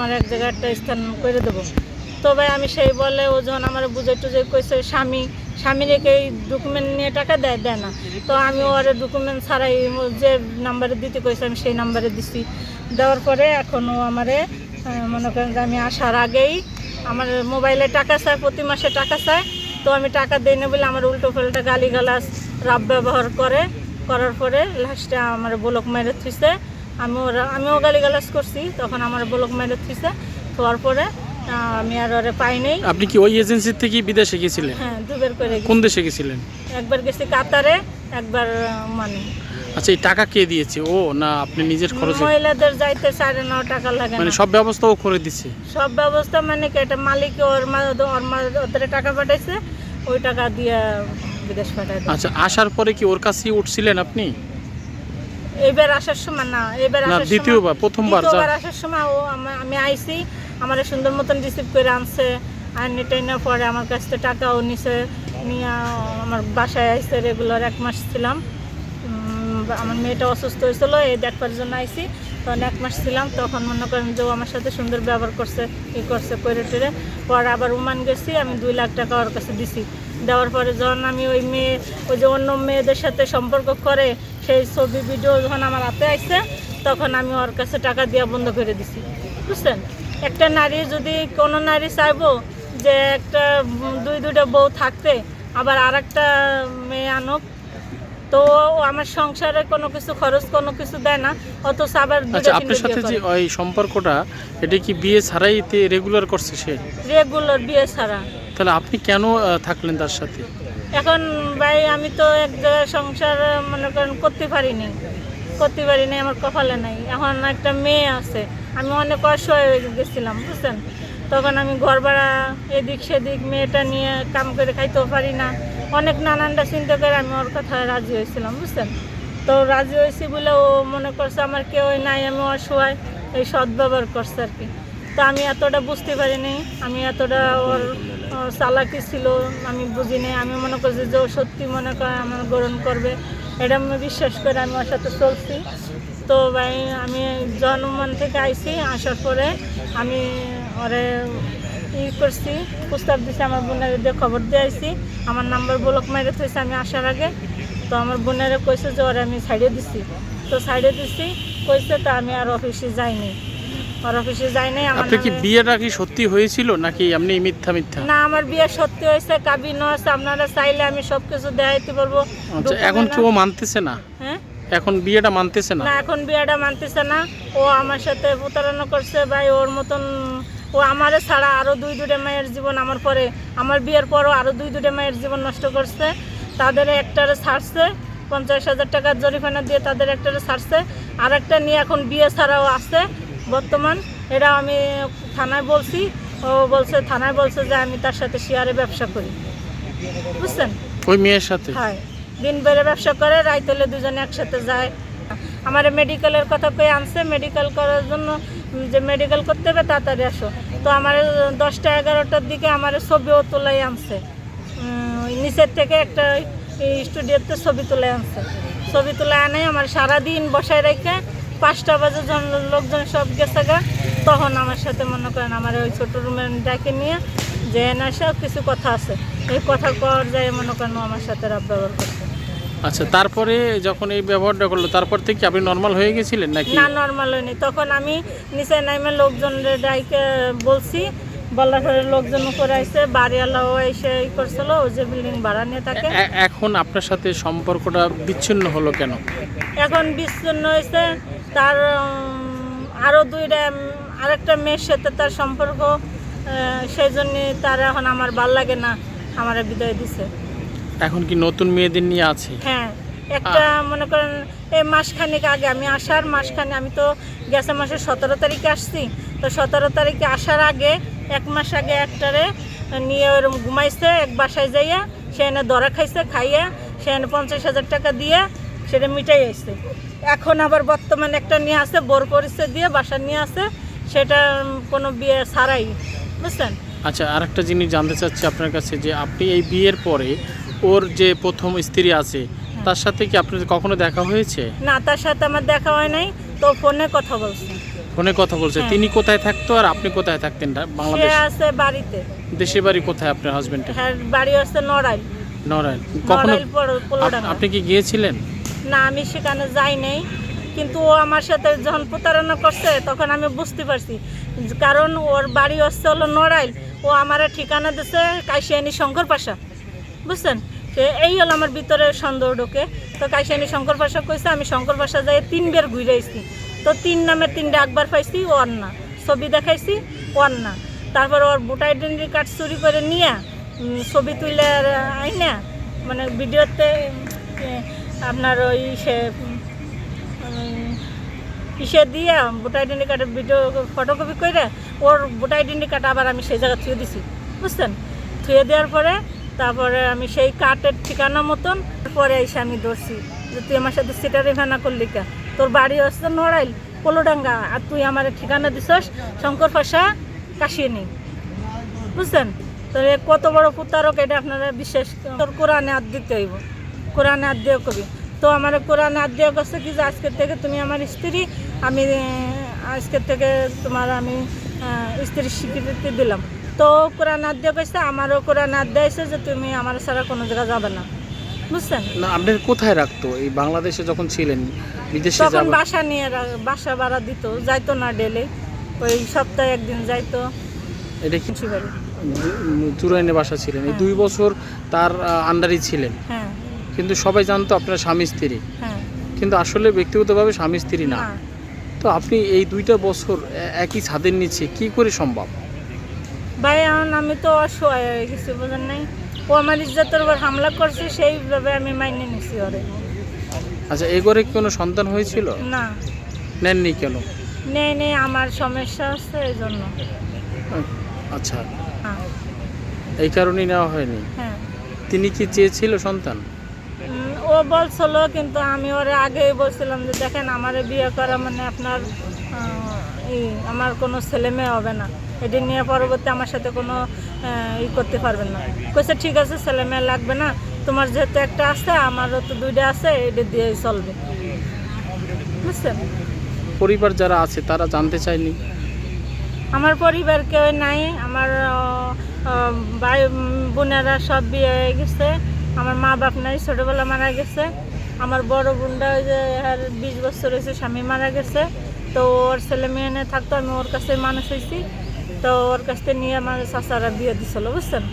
আমার এক জায়গায় একটা স্থান করে দেবো। তো ভাই, আমি সেই বলে ও যখন আমার বুঝে টুঝে কইছে, স্বামী স্বামী রেখে এই ডকুমেন্ট নিয়ে টাকা দেয়? দেয় না। তো আমি ওর ডকুমেন্ট ছাড়াই যে নাম্বারে দিতে কইছে, আমি সেই নাম্বারে দিছি। দেওয়ার পরে এখন ও আমারে মনে করেন যে আমি আসার আগেই আমার মোবাইলে টাকা চায়, প্রতি মাসে টাকা চায়। তো আমি টাকা দিই না বলে আমার উল্টো পাল্টা গালি গালাস রাব ব্যবহার করে। করার পরে লাস্টে আমার ব্লক মেরে থুইছে। আমি ওরা আমিও গালি গালাস করছি তখন আমার ব্লক মেরে থুইছে হওয়ার পরে আমি আর ওরে পাই নাই। আপনি কি ওই এজেন্সি থেকে বিদেশে গেছিলেন? হ্যাঁ দুবার করে গেছি। কোন দেশে গেছিলেন? একবার গেছি কাতারে একবার মানে। আচ্ছা এই টাকা কে দিয়েছে? ও না আপনি নিজের খরচে মহিলাদের যাইতে সাড়ে ন টাকা লাগে মানে না সব ব্যবস্থা ও করে দিচ্ছে সব ব্যবস্থা মানে কি এটা মালিক ওর মা ওর মা ওদের টাকা পাঠাইছে ওই টাকা দিয়ে বিদেশ পাঠাই। আচ্ছা আসার পরে কি ওর কাছেই উঠছিলেন আপনি? এইবার আসার সময় না এবার আসার সময় দ্বিতীয়বার প্রথমবার দ্বিতীয়বার আসার সময় ও আমি আইছি আমার সুন্দর মতন রিসিভ করে আনছে আর নেটাইনা পরে আমার কাছ থেকে টাকাও নিছে নিয়ে আমার বাসায় আইসে রেগুলার এক মাস ছিলাম। আমার মেয়েটা অসুস্থ হয়েছিল এই দেখবার জন্য আইসি তখন এক মাস ছিলাম তখন মনে করেন যে ও আমার সাথে সুন্দর ব্যবহার করছে ই করছে করে টেরে। পরে আবার উমান গেছি আমি দুই লাখ টাকা ওর কাছে দিছি। দেওয়ার পরে যখন আমি ওই মেয়ে ওই যে অন্য মেয়েদের সাথে সম্পর্ক করে সেই ছবি ভিডিও যখন আমার হাতে আসছে তখন আমি ওর কাছে টাকা দেওয়া বন্ধ করে দিছি। বুঝছেন? একটা নারী যদি কোনো নারী চাইব যে একটা দুই দুইটা বউ থাকতে আবার আর একটা মেয়ে আনুক তো আমার সংসারে কোনো কিছু খরচ কোনো কিছু দেয় না অথচ আবার আচ্ছা আপনার সাথে যে ওই সম্পর্কটা এটা কি বিয়ে ছাড়াই রেগুলার করছে সে? রেগুলার বিয়ে ছাড়া। তাহলে আপনি কেন থাকলেন তার সাথে? এখন ভাই, আমি তো এক জায়গায় সংসার মনে করেন করতে পারিনি। করতে পারিনি, আমার কপালে নাই। এখন একটা মেয়ে আছে। আমি অনেক অসহায় হয়ে গেছিলাম, বুঝছেন? তখন আমি ঘর ভাড়া, এদিক সেদিক মেয়েটা নিয়ে কাম করে খাইতেও পারি না। অনেক নানানটা চিন্তা করে আমি ওর কথা রাজি হয়েছিলাম, বুঝছেন? তো রাজি হয়েছি বলে ও মনে করছে আমার কেউ নাই, আমি অসহায়। এই সদ্ব্যবহার করছে আর কি। তো আমি এতটা বুঝতে পারিনি, আমি এতটা ওর চালাকি ছিল, আমি বুঝিনি আমি মনে করছি যে ও সত্যি মনে করে আমার গ্রহণ করবে। এটা আমি বিশ্বাস করে আমি ওর সাথে চলছি। তো ভাই, আমি জন্মমান থেকে আইছি, আসার পরে আমি ওরে ই করছি, প্রস্তাব দিছি, আমার বোনের দিয়ে খবর দিয়ে আইছি। আমার নাম্বার ব্লক মাইরে থইছে আমি আসার আগে। তো আমার বোনেরা কইছে যে ওরে আমি সাইডে দিছি। তো সাইডে দিছি, কইছে তো আমি আর অফিসে যাইনি। আর অফিসে যাইনি আমার আপনার কি নামে- বিয়েটা কি সত্যি হয়েছিল নাকি এমনি মিথ্যা মিথ্যা? না আমার বিয়ে সত্যি হয়েছে কাবিন হয়েছে আপনারা চাইলে আমি সব কিছু দেখাইতে পারব। আচ্ছা এখন কি ও মানতেছে না? হ্যাঁ? এখন বিয়েটা মানতেছে না? না এখন বিয়েটা মানতেছে না। ও আমার সাথে প্রতারণা করছে ভাই ওর মতন ও আমারে ছাড়া আরও দুই দুটো মেয়ের জীবন আমার পরে আমার বিয়ের পরও আরও দুই দুটো মেয়ের জীবন নষ্ট করছে। তাদের একটারে ছাড়ছে পঞ্চাশ হাজার টাকার জরিমানা দিয়ে তাদের একটারে ছাড়ছে। আর একটা নিয়ে এখন বিয়ে ছাড়াও আছে। বর্তমান। এটা আমি থানায় বলছি ও বলছে থানায় বলছে যে আমি তার সাথে শেয়ারে ব্যবসা করি। বুঝছেন? ওই মেয়ের সাথে? হয়। দিন বেড়ে ব্যবসা করে রাইত হলে দুজনে একসাথে যায়। আমার মেডিকেলের কথা কয়ে আনছে মেডিকেল করার জন্য যে মেডিকেল করতে হবে তাড়াতাড়ি আসো। তো আমার দশটা এগারোটার দিকে আমার ছবিও তোলাই আনছে। নিচের থেকে একটা স্টুডিওতে ছবি তুলে আনছে। ছবি তুলে আনে আমার সারাদিন বসায় রেখে পাঁচটা বাজে যখন লোকজন সব গেছে গা। তখন আমার সাথে মনে করেন আমার ওই ছোটো রুমের ডাকে নিয়ে যে না সব কিছু কথা আছে। এই কথা কর যায় মনে করেন আমার সাথে রাব ব্যবহার করছে। আচ্ছা তারপরে যখন এই ব্যবহারটা করল তারপর থেকে আপনি নর্মাল হয়ে গেছিলেন নাকি? না নর্মাল হয়নি। তখন আমি নিচে নাইমে লোকজনের ডাইকে বলছি বলার পরে লোকজন উপরে আইসে বাড়িওয়ালাও এসে ই করছিল ও যে বিল্ডিং ভাড়া নিয়ে থাকে। এখন আপনার সাথে সম্পর্কটা বিচ্ছিন্ন হলো কেন? এখন বিচ্ছিন্ন হয়েছে তার আরও দুইটা আরেকটা মেয়ের সাথে তার সম্পর্ক সেই জন্যে তার এখন আমার ভালো লাগে না আমার বিদায় দিছে। এখন কি নতুন মেয়েদের নিয়ে আছে? হ্যাঁ একটা মনে করেন এই মাসখানেক আগে আমি আসার মাসখানে আমি তো গেছে মাসের সতেরো তারিখে আসছি তো সতেরো তারিখে আসার আগে এক মাস আগে একটারে নিয়ে ওরম ঘুমাইছে এক বাসায় যাইয়া সে এনে দরা খাইছে খাইয়া সে এনে পঞ্চাশ হাজার টাকা দিয়ে সেটা মিটাই আসছে। এখন আবার বর্তমানে একটা নিয়ে আসে বোর পরিচয় দিয়ে বাসা নিয়ে আসে সেটা কোনো বিয়ে ছাড়াই বুঝছেন? আচ্ছা আরেকটা জিনিস জানতে চাচ্ছি আপনার কাছে যে আপনি এই বিয়ের পরে ওর যে প্রথম স্ত্রী আছে তার সাথে কি আপনার কখনো দেখা হয়েছে? না তার সাথে আমার দেখা হয় নাই তো ফোনে কথা বলছে। ফোনে কথা বলছে। হ্যাঁ। তিনি কোথায় থাকতো আর আপনি কোথায় থাকতেন বাংলাদেশ? আছে বাড়িতে। দেশে বাড়ি কোথায় আপনার হাজবেন্ডের হ্যাঁ বাড়ি আছে নড়াইল। কখনো নড়াইল পর- আপনি কি গিয়েছিলেন? না, আমি সেখানে যাই নাই। কিন্তু ও আমার সাথে যখন প্রতারণা করছে, তখন আমি বুঝতে পারছি। কারণ ওর বাড়ি হচ্ছে হলো নড়াইল। ও আমার ঠিকানা দিছে কাশিয়ানি শঙ্কর পাশা। বুঝছেন? এই হলো আমার ভিতরে সন্দেহ ঢোকে। তো কাশিয়ানি শঙ্কর পাশা কইছে, আমি শঙ্কর পাশা যাই তিনবার ঘুরে আইছি। তো তিন নামের তিনটা একবার পাইছি, ওর না। ছবি দেখাইছি, ওর না। তারপর ওর ভোট আইডেন্টি কার্ড চুরি করে নিয়ে ছবি তুলে আইনা। মানে ভিডিওতে আপনার ওই সে ইসে দিয়ে ভোট আইডেন্টি কার্ডের ভিডিও ফটোকপি করে ওর ভোট আইডেন্টি কার্ড আবার আমি সেই জায়গায় থুয়ে দিছি, বুঝছেন? থুয়ে দেওয়ার পরে তারপরে আমি সেই কার্ডের ঠিকানা মতন পরে এসে আমি ধরছি যে তুই আমার সাথে সিটারি ভানা করলি কা? তোর বাড়ি হচ্ছে নড়াইল, পোলোডাঙ্গা, আর তুই আমার ঠিকানা দিছস শঙ্কর পাশা কাশিয়ে বুঝছেন? তো কত বড় প্রতারক, এটা আপনারা বিশ্বাস তোর কোরআনে হাত দিতে হইব। কোরআনে দিয়ে কবি। তো আমার কোরআনে দিয়ে করছে কি যে আজকের থেকে তুমি আমার স্ত্রী আমি আজকের থেকে তোমার আমি স্ত্রীর স্বীকৃতি দিলাম। তো কোরআন হাত দিয়ে কইছে আমারও কোরআন হাত দিয়েছে যে তুমি আমার ছাড়া কোনো জায়গায় যাবে না। বুঝছেন? না আপনার কোথায় রাখতো? এই বাংলাদেশে যখন ছিলেন বিদেশে তখন বাসা নিয়ে বাসা ভাড়া দিত যাইতো না ডেলে ওই সপ্তাহে একদিন যাইতো। এটা কি? চুরাইনে বাসা ছিলেন। এই হ্যাঁ। দুই বছর তার আন্ডারই ছিলেন। হ্যাঁ। কিন্তু সবাই জানতো আপনার স্বামী স্ত্রী। হ্যাঁ। কিন্তু আসলে ব্যক্তিগতভাবে স্বামী স্ত্রী না। তো আপনি এই দুইটা বছর একই ছাদের নিচে কি করে সম্ভব? ভাই এখন আমি তো অসহায় হয়ে গেছি বোঝেন নাই? ও আমার ইজ্জতের উপর হামলা করছে সেইভাবে আমি মাইনে নিছি ওরে। আচ্ছা এ ঘরে কোনো সন্তান হয়েছিল? না। নেননি কেন? নেই নেই আমার সমস্যা আছে এই জন্য। আচ্ছা। হ্যাঁ। এই কারণেই নেওয়া হয়নি। হ্যাঁ। তিনি কি চেয়েছিল সন্তান? ও বলছিল কিন্তু আমি ওরে আগেই বলছিলাম যে দেখেন আমারে বিয়ে করা মানে আপনার আমার কোনো ছেলে মেয়ে হবে না। এটি নিয়ে পরবর্তী আমার সাথে কোনো ই করতে পারবেন না। কইছে ঠিক আছে ছেলে মেয়ে লাগবে না। তোমার যেহেতু একটা আছে আমারও তো দুইটা আছে এটা দিয়েই চলবে। বুঝছেন? পরিবার যারা আছে তারা জানতে চায়নি? আমার পরিবার কেউ নাই। আমার ভাই বোনেরা সব বিয়ে হয়ে গেছে। আমার মা বাপ নাই, ছোটোবেলা মারা গেছে। আমার বড় বোনটা ওই যে আর বিশ বছর হয়েছে, স্বামী মারা গেছে। তো ওর ছেলে মেয়ে নিয়ে থাকতো, আমি ওর কাছে মানুষ হয়েছি। তো ওর কাছ থেকে নিয়ে আমার চাচারা বিয়ে দিছিল, বুঝছেন?